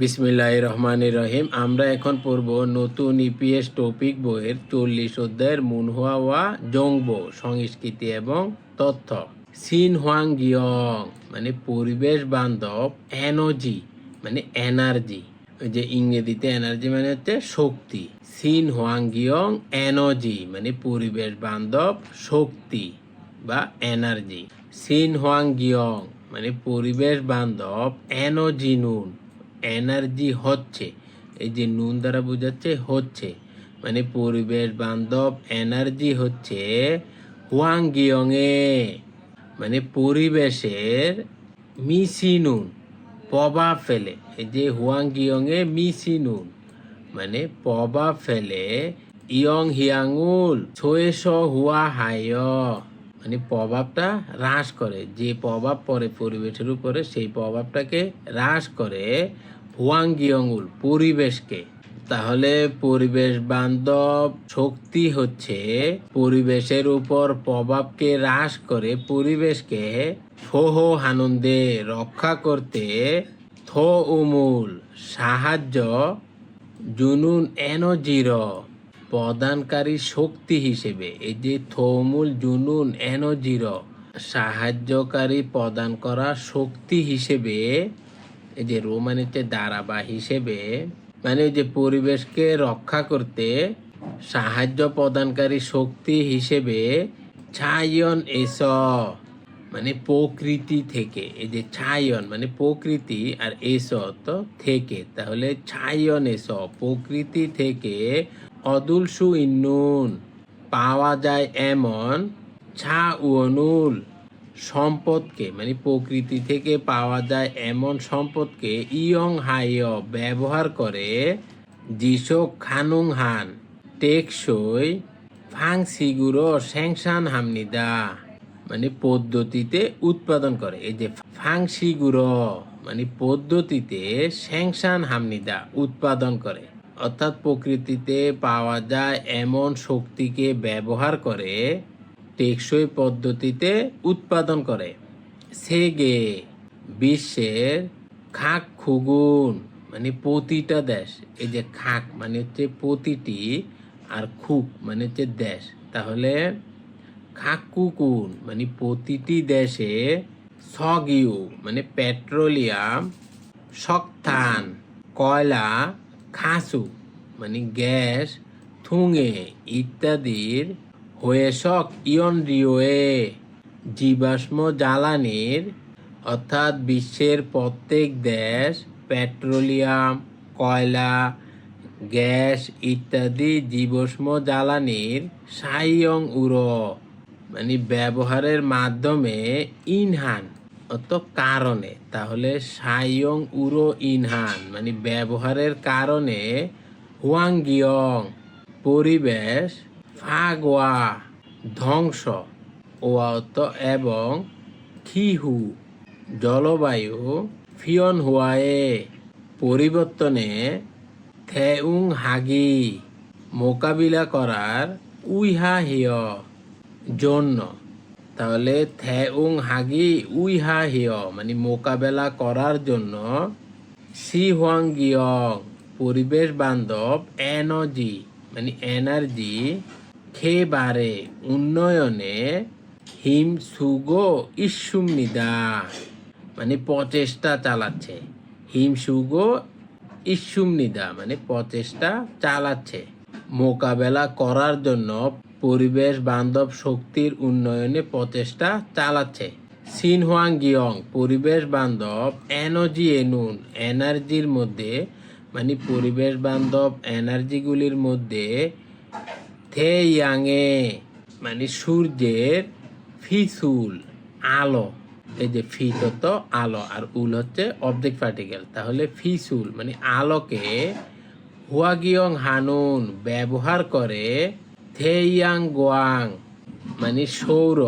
বিসমিল্লাহ রহমান রহিম। আমরা এখন পড়ব নতুন ইপিএস টপিক বইয়ের চল্লিশ অধ্যায়ের মুনহুয়া ওয়া সংস্কৃতি এবং তথ্য। সিন হোয়াং গিয়ং মানে পরিবেশ বান্ধব, এনার্জি মানে এনার্জি। যে ইংরেজিতে এনার্জি মানে হচ্ছে শক্তি। সিন হোয়াং গিয়ং এনার্জি মানে পরিবেশ বান্ধব, শক্তি বা এনার্জি। সিন হোয়াং গিয়ং মানে পরিবেশ বান্ধব, এনার্জি নুন। এনার্জি হচ্ছে, এই যে নুন দ্বারা বোঝাচ্ছে হচ্ছে মানে পরিবেশ বান্ধব এনার্জি হচ্ছে হুয়াং গিয়ং এ মানে পরিবেশের মিসি নুন, প্রভাব ফেলে, এই যে হুয়াং গিয়ং এ মিসি নুন মানে প্রভাব ফেলে ইয়ং হিয়াঙ্গুল ছয়েশ হুয়া হায় মানে প্রভাবটা হ্রাস করে, যে প্রভাব পড়ে পরিবেশের উপরে, সেই প্রভাবটাকে হ্রাস করে হুয়াং গিয়ঙ্গুল পরিবেশকে। তাহলে পরিবেশ বান্ধব শক্তি হচ্ছে পরিবেশের উপর প্রভাবকে হ্রাস করে পরিবেশকে ফোহ আনন্দে রক্ষা করতে থো উমুল সাহায্য জুনুন এনজির প্রদানকারী শক্তি হিসেবে। এই যে থৌমুল, জুনুন এনজির সাহায্যকারী প্রদান করা শক্তি হিসেবে এই যে রোমানিতে দাঁড়াবা হিসেবে মানে যে পরিবেশকে রক্ষা করতে সাহায্য প্রদানকারী শক্তি হিসেবে ছায়ন এস মানে প্রকৃতি থেকে, এই যে ছায়ন মানে প্রকৃতি আর এস তো থেকে, তাহলে ছায়ন এস, প্রকৃতি থেকে অদুলসু ইন্নুন, পাওয়া যায় এমন ছা উনুল সম্পদকে মানে প্রকৃতি থেকে পাওয়া যায় এমন সম্পদকে ইয়ং হাইয় ব্যবহার করে যিশোক খানুং হান টেকসই ফাং সিগুরো স্যাংশান হামনিদা মানে পদ্ধতিতে উৎপাদন করে। এই যে ফাং সিগুরো মানে পদ্ধতিতে স্যাংশান হামনিদা উৎপাদন করে। অর্থাৎ প্রকৃতিতে পাওয়া যায় এমন শক্তিকে ব্যবহার করে টেকসই পদ্ধতিতে উৎপাদন করে। সেগে বিশ্বের খাক খুগুন মানে প্রতিটা দেশ, এই যে খাক মানে হচ্ছে প্রতিটি আর খুক মানে হচ্ছে দেশ। তাহলে খাকুকুন মানে প্রতিটি দেশে সগিউ মানে পেট্রোলিয়াম শক্তান কয়লা, খাসু মানে গ্যাস, থুঙে ইত্যাদির হয়েশক ইয়ন রিওয়ে। জীবাশ্ম জ্বালানির, অর্থাৎ বিশ্বের প্রত্যেক দেশ, পেট্রোলিয়াম, কয়লা, গ্যাস ইত্যাদি জীবাশ্ম জ্বালানির সাইয়ং উড়ো মানে ব্যবহারের মাধ্যমে ইনহান অত কারণে। তাহলে সাইয়ং উড়ো ইনহান মানে ব্যবহারের কারণে হুয়াংগিয়ং, পরিবেশ ফাগোয়া, ধ্বংস, ওয়াত এবং খিহু, জলবায়ু ফিয়ন হুয়ায়ে পরিবর্তনে থেউং হাগি মোকাবিলা করার উইহা হিয় জন্য। তাহলে থেউং হাগি উইহা হিয় মানে মোকাবেলা করার জন্য সি হুয়াং গিয়ং পরিবেশ বান্ধব, এনার্জি মানে এনার্জি খেবারে উন্নয়নে হিম সুগো ইসুমিদা মানে প্রচেষ্টা চালাচ্ছে। হিম সুগো ইসুমনিদা মানে প্রচেষ্টা চালাচ্ছে। মোকাবেলা করার জন্য পরিবেশ বান্ধব শক্তির উন্নয়নে প্রচেষ্টা চালাচ্ছে। সিনহুয়াং গিয়ং, পরিবেশ বান্ধব এনার্জি এনুন এনার্জির মধ্যে মানে পরিবেশ বান্ধব এনার্জিগুলির মধ্যে থে মানে সূর্যের ফিসুল, আলো। এই যে ফি তো আলো, আর উল হচ্ছে অবজেক্ট পার্টিকেল তাহলে ফিসুল মানে আলোকে হুয়াগিয়ং হানুন ব্যবহার করে থেইয়াং গোয়াং মানে সৌর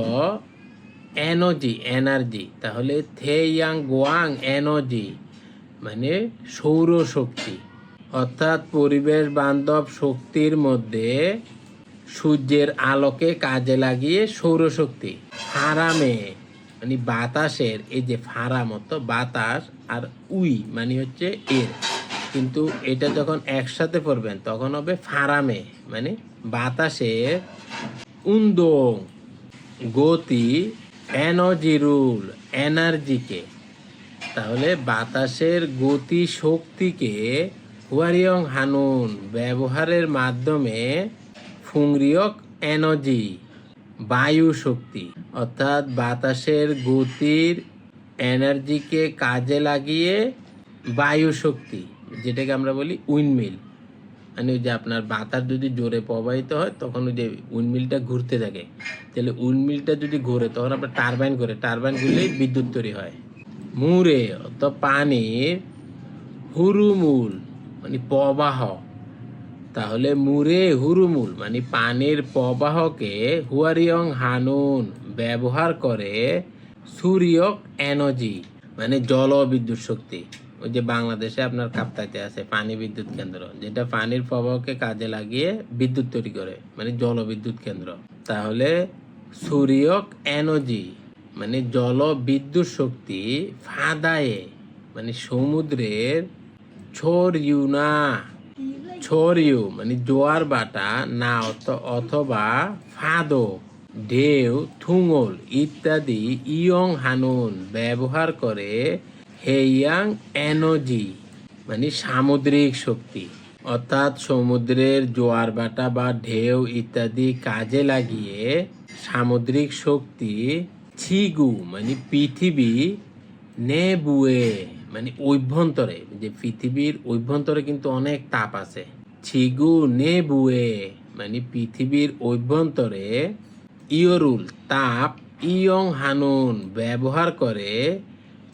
এনার্জি এনার্জি। তাহলে থেইয়াং গোয়াং এনার্জি মানে সৌর শক্তি অর্থাৎ পরিবেশ বান্ধব শক্তির মধ্যে সূর্যের আলোকে কাজে লাগিয়ে সৌরশক্তি হারামে মানে বাতাসের এই যে ফারা মতো বাতাস আর উই মানে হচ্ছে এর। কিন্তু এটা যখন একসাথে পড়বেন, তখন হবে ফারামে মানে বাতাসের উন্দং, গতি, এনার্জি রুল, এনার্জিকে। তাহলে বাতাসের গতি শক্তিকে হুয়ারিয়ং হানুন ব্যবহারের মাধ্যমে ফুংরিয়ক এনার্জি বায়ু শক্তি অর্থাৎ বাতাসের গতির এনার্জিকে কাজে লাগিয়ে বায়ু শক্তি যেটাকে আমরা বলি উইন্ডমিল। মানে ওই যে আপনার বাতাস যদি জোরে প্রবাহিত হয়, তখন ওই যে উইন্ডমিলটা ঘুরতে থাকে। তাহলে উইন্ডমিলটা যদি ঘোরে, তখন আপনার টারবাইন করে। টারবাইন ঘুরলেই বিদ্যুৎ তৈরি হয়। মুরে, অর্থাৎ পানির হুরুমুল মানে প্রবাহ তাহলে মুরে হুরুমুল মানে পানির প্রবাহকে হুয়ারিয়ং হানুন ব্যবহার করে সূর্যক এনার্জি মানে জল বিদ্যুৎ শক্তি। ওই যে বাংলাদেশে আপনার কাপ্তাইতে আছে পানি বিদ্যুৎ কেন্দ্র, যেটা পানির প্রবাহকে কাজে লাগিয়ে বিদ্যুৎ তৈরি করে মানে জলবিদ্যুৎ কেন্দ্র। তাহলে সূর্যক এনার্জি মানে জল বিদ্যুৎ শক্তি ফাদায়ে মানে সমুদ্রের ছড়িউনা ছড়িউ মানে জোয়ার বাটা, না অথ- অথবা ফাদো, ঢেউ, থুঙল ইত্যাদি ইয়ং হানুন ব্যবহার করে হেয়াং এনার্জি মানে সামুদ্রিক শক্তি। অর্থাৎ সমুদ্রের জোয়ার বাটা বা ঢেউ ইত্যাদি কাজে লাগিয়ে সামুদ্রিক শক্তি ছিগু মানে পৃথিবী নেবুয়ে। মানে অভ্যন্তরে, যে পৃথিবীর অভ্যন্তরে কিন্তু অনেক তাপ আছে। ছিগু নেবুয়ে মানে পৃথিবীর অভ্যন্তরে ইয়রুল তাপ ইয়ং হানুন ব্যবহার করে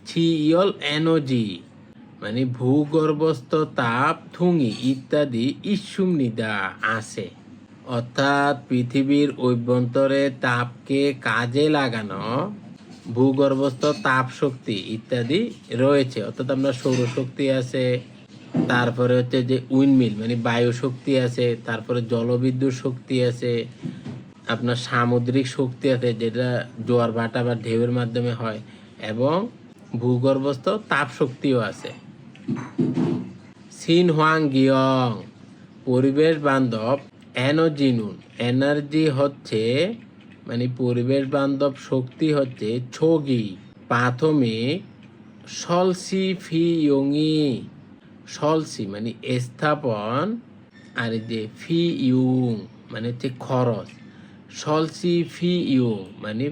ছিয়ল এনার্জি মানে ভূগর্ভস্থ তাপ, থুঙি ইত্যাদি ইসুম নিদা আছে। অর্থাৎ পৃথিবীর অভ্যন্তরে তাপকে কাজে লাগানো ভূগর্ভস্থ তাপ শক্তি ইত্যাদি রয়েছে। অর্থাৎ আমরা সৌরশক্তি আছে, তারপরে হচ্ছে যে উইন্ডমিল মানে বায়ু শক্তি আছে, তারপরে জলবিদ্যুৎ শক্তি আছে, আপনার সামুদ্রিক শক্তি আছে, যেটা জোয়ার ভাটা বা ঢেউয়ের মাধ্যমে হয়, এবং ভূগর্ভস্থ তাপ শক্তিও আছে। সিন হোয়াং গিয়ং পরিবেশ বান্ধব এনার্জি নুন এনার্জি হচ্ছে মানে পরিবেশ বান্ধব শক্তি হচ্ছে ছগি প্রাথমিক সলসি ফি ইয়ংই সলসি মানে স্থাপন, আর যে ফি ইউং মানে হচ্ছে খরচ। সলসি ফি ইউং মানে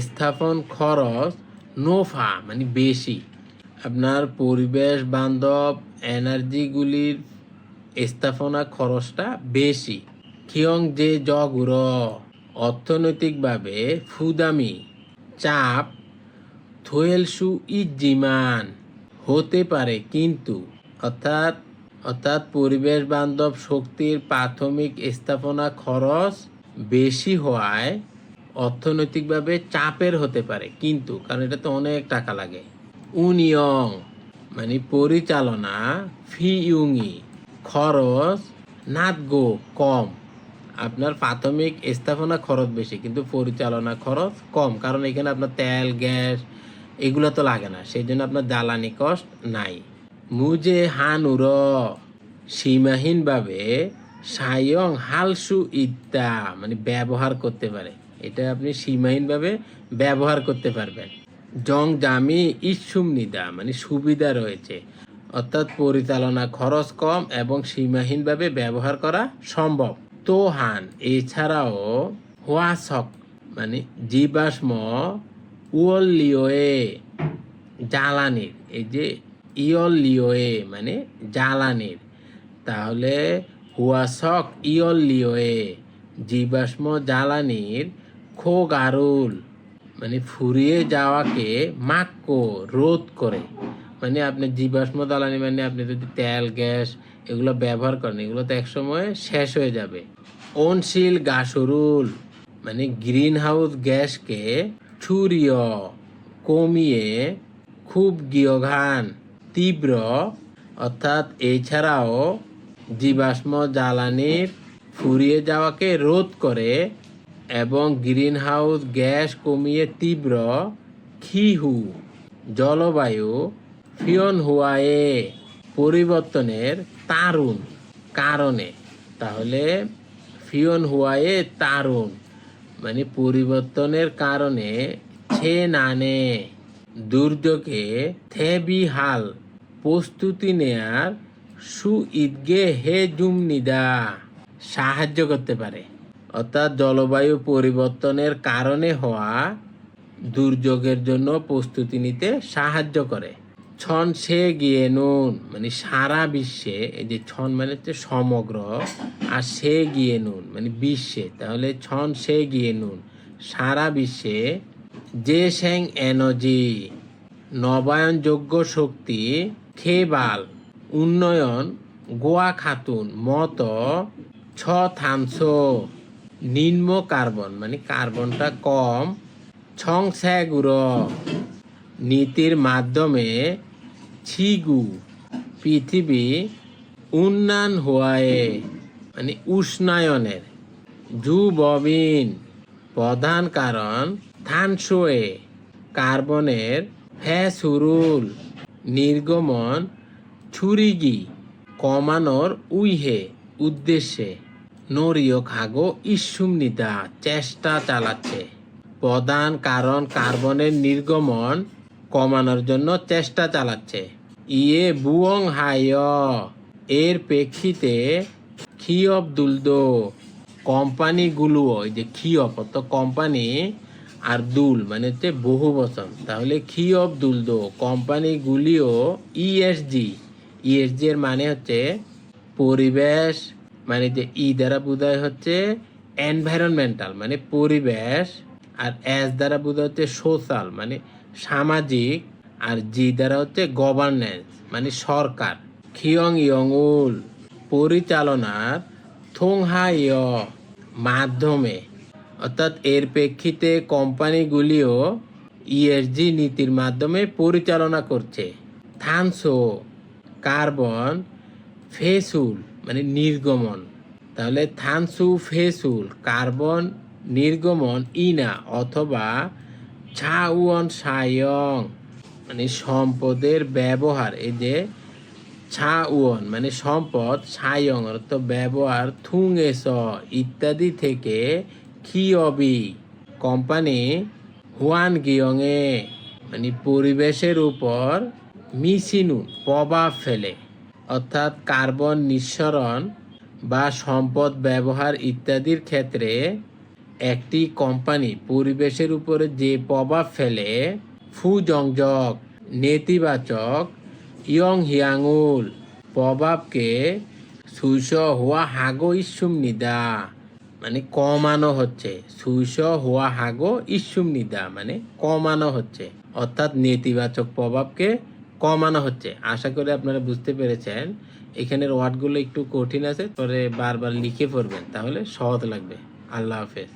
স্থাপন খরচ, নোফা মানে বেশি। আপনার পরিবেশ বান্ধব এনার্জিগুলির স্থাপনা খরচটা বেশি। কিয়ং যে জগুর। অর্থনৈতিকভাবে ফুদামি, চাপ, থোয়েলসু ইজিমান হতে পারে কিন্তু অর্থাৎ অর্থাৎ পরিবেশ বান্ধব শক্তির প্রাথমিক স্থাপনা খরচ বেশি হওয়ায় অর্থনৈতিকভাবে চাপের হতে পারে কিন্তু, কারণ এটা তো অনেক টাকা লাগে। উনিয়ং মানে পরিচালনা ফি ইউঙি খরচ নাতগো কম। আপনার প্রাথমিক স্থাপনা খরচ বেশি, কিন্তু পরিচালনা খরচ কম, কারণ এখানে আপনার তেল, গ্যাস এগুলো তো লাগে না সেই জন্য আপনার জ্বালানি কষ্ট নাই। মুজে হানুর সীমাহীনভাবে সায়ং হালসু ইত্যা মানে ব্যবহার করতে পারে। এটা আপনি সীমাহীনভাবে ব্যবহার করতে পারবেন। জং জামি ইসুম নিদা মানে সুবিধা রয়েছে। অর্থাৎ পরিচালনা খরচ কম এবং সীমাহীনভাবে ব্যবহার করা সম্ভব। তোহান এছাড়াও হোয়াসক মানে জীবাশ্ম উয়লিওয়ে জ্বালানির। এই যে ইয়লিওয়ে মানে জ্বালানির। তাহলে হুয়াসক ইয়লিওয়ে জীবাশ্ম জ্বালানির খোগারুল মানে ফুরিয়ে যাওয়াকে মাক্কো, রোধ করে। মানে আপনি জীবাশ্ম জ্বালানি মানে আপনি যদি তেল, গ্যাস এগুলো ব্যবহার করেন, এগুলো তো একসময় শেষ হয়ে যাবে। অনশীল গাছরুল মানে গ্রিন হাউস গ্যাসকে ছুরিয়, কমিয়ে খুব গিয়ঘান তীব্র, অর্থাৎ এছাড়াও জীবাশ্ম জ্বালানির ফুরিয়ে যাওয়াকে রোধ করে এবং গ্রিন হাউস গ্যাস কমিয়ে তীব্র খিহু জলবায়ু ফিয়ন হুয়ায়ে পরিবর্তনের তারুণ কারণে। তাহলে ফিওন হুয়ায়ে তারুণ মানে পরিবর্তনের কারণে ছে নানে, দুর্যোগে থেবি হাল প্রস্তুতি নেয়ার সু ঈদগে হে জুমনিদা সাহায্য করতে পারে। অর্থাৎ জলবায়ু পরিবর্তনের কারণে হওয়া দুর্যোগের জন্য প্রস্তুতি নিতে সাহায্য করে। ছন সে গিয়ে নুন। মানে সারা বিশ্বে এই যে ছন মানে হচ্ছে সমগ্র, আর সে গিয়ে নুন মানে বিশ্বে। তাহলে ছন সে গিয়ে নুন। সারা বিশ্বে যে স্যাং এনার্জি নবায়নযোগ্য শক্তি, খেবাল, উন্নয়ন, গোয়া খাতুন, মত, ছ থানসো, নিম্ন কার্বন মানে কার্বনটা কম, ছং স্যাগুর নীতির মাধ্যমে ছিগু। পৃথিবী উন্নয়ন হওয়ায় মানে উষ্ণায়নের জুববিন প্রধান কারণ থানসোয়ে, কার্বনের ফ্যাসুরুল, নির্গমন, ছুরিগি, কমানোর উইহে উদ্দেশ্যে। নরীয় খাগো ইসুমনিদা চেষ্টা চালাচ্ছে। প্রধান কারণ কার্বনের নির্গমন, কমানোর জন্য চেষ্টা চালাচ্ছে। ইয়ে বুয়ং হায়। এর প্রেক্ষিতে খিয়ব দুলদো কোম্পানিগুলো ওই যে খিয়ব অত কোম্পানি আর দুল মানে হচ্ছে বহু বচন তাহলে খিয়ব দুলদো কোম্পানিগুলিও ইএসজি ইএসজি এর মানে হচ্ছে পরিবেশ মানে যে ই দ্বারা বোঝায় হচ্ছে এনভায়রনমেন্টাল মানে পরিবেশ, আর এস দ্বারা বোঝায় হচ্ছে সোশ্যাল মানে সামাজিক আর জি দ্বারা হচ্ছে গভর্নেন্স মানে সরকার। খিয়ং ইয়ংউল পরিচালনার থোংহা ইয় মাধ্যমে। অর্থাৎ এর প্রেক্ষিতে কোম্পানিগুলিও ইএসজি নীতির মাধ্যমে পরিচালনা করছে। থানসো, কার্বন, ফেসুল মানে নির্গমন। তাহলে থানসু ফেসুল, কার্বন, নির্গমন, ইনা অথবা ছাউন সায়ং। মানে সম্পদের ব্যবহার, এই যে ছা ছাউন মানে সম্পদ সায়ং অর্থ ব্যবহার থুংএস ইত্যাদি থেকে খিয়বি কোম্পানি হুয়ান গিয়ংয়ে মানে পরিবেশের উপর মিশিনু, প্রভাব ফেলে, অর্থাৎ কার্বন নিঃসরণ বা সম্পদ ব্যবহার ইত্যাদির ক্ষেত্রে একটি কোম্পানি পরিবেশের উপরে যে প্রভাব ফেলে ফু জংজক নেতিবাচক, ইয়ং হিয়াঙ্গুল প্রভাবকে সুইস হওয়া হাগো ইসুম নিদা। মানে কমানো হচ্ছে। সুইস হওয়া হাগো ইসুম নিদা মানে কমানো হচ্ছে। অর্থাৎ নেতিবাচক প্রভাবকে কমানো হচ্ছে। আশা করি আপনারা বুঝতে পেরেছেন। এখানের ওয়ার্ডগুলো একটু কঠিন আছে, পরে বারবার লিখে পড়বেন, তাহলে সহজ লাগবে। আল্লাহ হাফেজ।